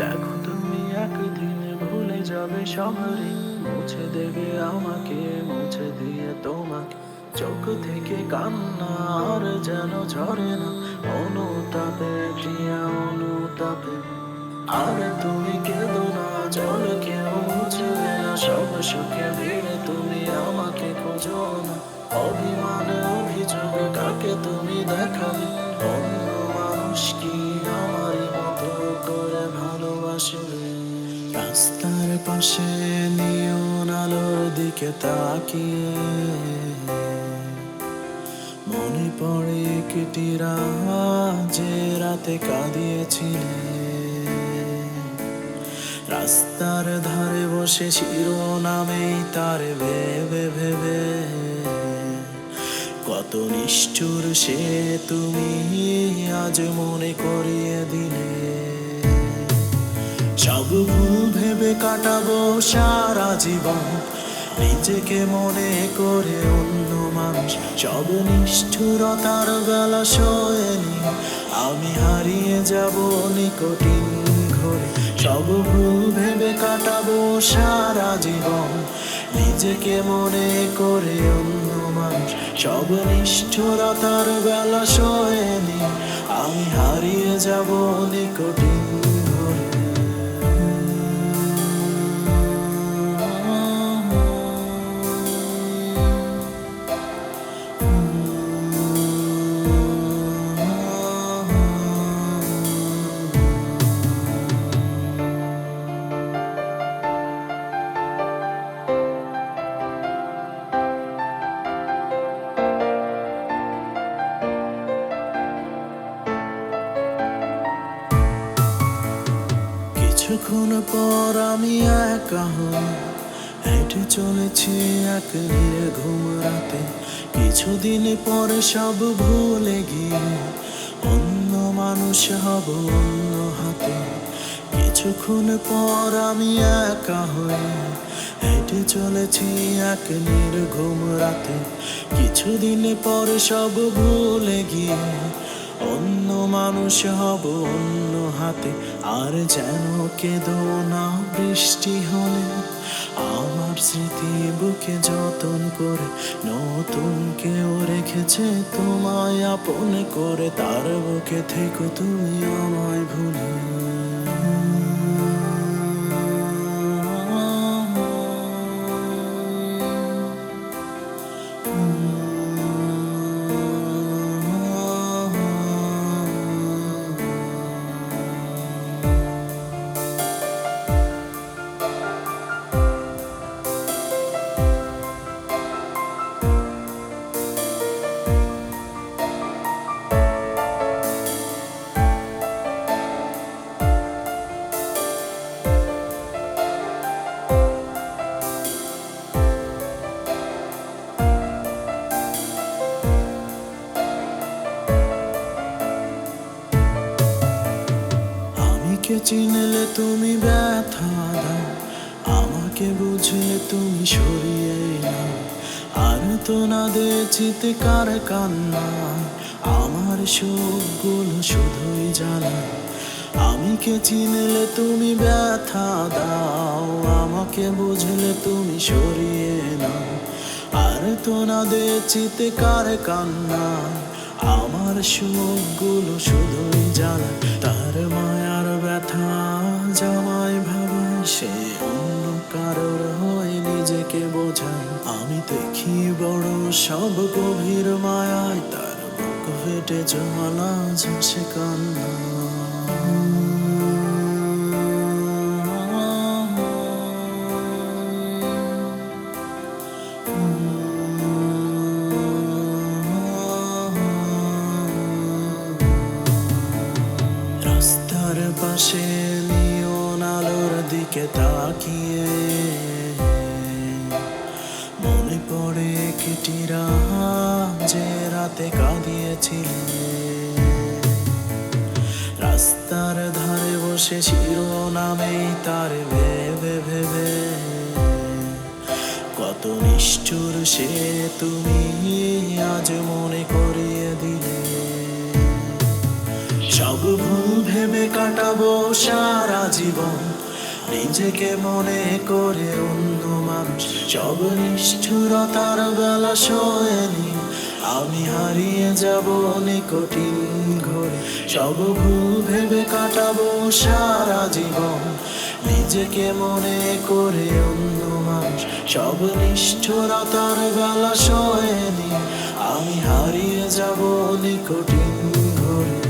দেখো তুমি একদিন ভুলে যাবে শহরে মুছে দেবে আমাকে, মুছে দিয়ে তোমাকে। চোখ থেকে কান্না আর যেন ঝরে না, অনুতাপে প্রিয়া, অনুতাপে। আর তুমি কেঁদো না, জল কেউ মুছবে না, সব সুখে ভিড়ে তুমি আমাকে খোঁজো না। অভিমান, অভিযোগ, কাকে তুমি দেখাবে? অন্য মানুষ কি রাস্তার পাশে নিয়ন আলোর দিকে তাকিয়ে। মনে পড়ে কেটি যে রাতে কাঁদিয়েছিলে। রাস্তার ধারে বসে শিরোনামেই তার ভেবে ভেবে। কত নিষ্ঠুর সে তুমি আজ মনে করিয়ে দিলে। সব ভুল ভেবে কাটাবো সারা জীবন। নিজেকে মনে করে অন্য মানুষ, সব নিষ্ঠুরতার বেলা শোয়নি আমি হারিয়ে যাব নিকটিন ঘরে, সব ভুল ভেবে কাটাবো সারা জীবন। নিজেকে মনে করে অন্য মানুষ, সব নিষ্ঠুরতার বেলা শোয়নি আমি হারিয়ে যাব নিকটিন কিছুক্ষণ পর আমি একা হই। হেঁটে চলেছি এক ঘুম রাতে। কিছুদিন পরে সব ভুলে গিয়ে অন্য মানুষ হব অন্য হাতে। কিছুক্ষণ পর আমি একা হই। হেঁটে চলেছি এক নির্ঘুম রাতে। কিছুদিন পরে সব ভুলে গিয়ে অন্য মানুষ হব, অন্য হাতে। আর যেন কেঁদো না বৃষ্টি হলে। আমার স্মৃতি বুকে যতন করে, নতুন কেউ রেখেছে তোমায় আপন করে। তার বুকে থেকে তুমি আমায় ভুলে। আমি কে চিনলে তুমি ব্যথা দাও, আমাকে বুঝলে তুমি সরিয়ে নাও। আর তো না দে চিৎকার কান্না, আমার সুখগুলো শুধুই জানা। আমাকে চিনলে তুমি ব্যথা দাও, আমাকে বুঝলে তুমি সরিয়ে নাও। আর তো না দে চিৎকার কান্না, আমার সুখগুলো শুধুই জ্বালা তার মায়ার ব্যথা জামাই ভাবা সে অন্য কারোর হয়ে নিজেকে বোঝায়। আমি দেখি বড় সব গভীর মায়ায়, তার বুক ফেটে জমালা, ঝাঁসে কান্না। রাস্তার পাশে নিয়ন আলোর দিকে তাকিয়ে। মনে পড়ে কেটিরা যে রাতে কাঁদিয়েছিলে রাস্তার ধারে বসে শিরোনামেই তার ভেবে ভেবে। কত নিষ্ঠুর সে তুমি, আজ মনে করিয়ে সব ভুল ভেবে কাটাবো সারা জীবন। নিজেকে মনে করে অন্য মানুষ, সব নিষ্ঠুরতার বেলা শোয়নি আমি হারিয়ে যাব নিকটিন ঘরে, সব ভুল ভেবে কাটাবো সারা জীবন। নিজেকে মনে করে অন্য মানুষ, সব নিষ্ঠুরতার বেলা শোয়নি আমি হারিয়ে যাব নিকটিন ঘরে।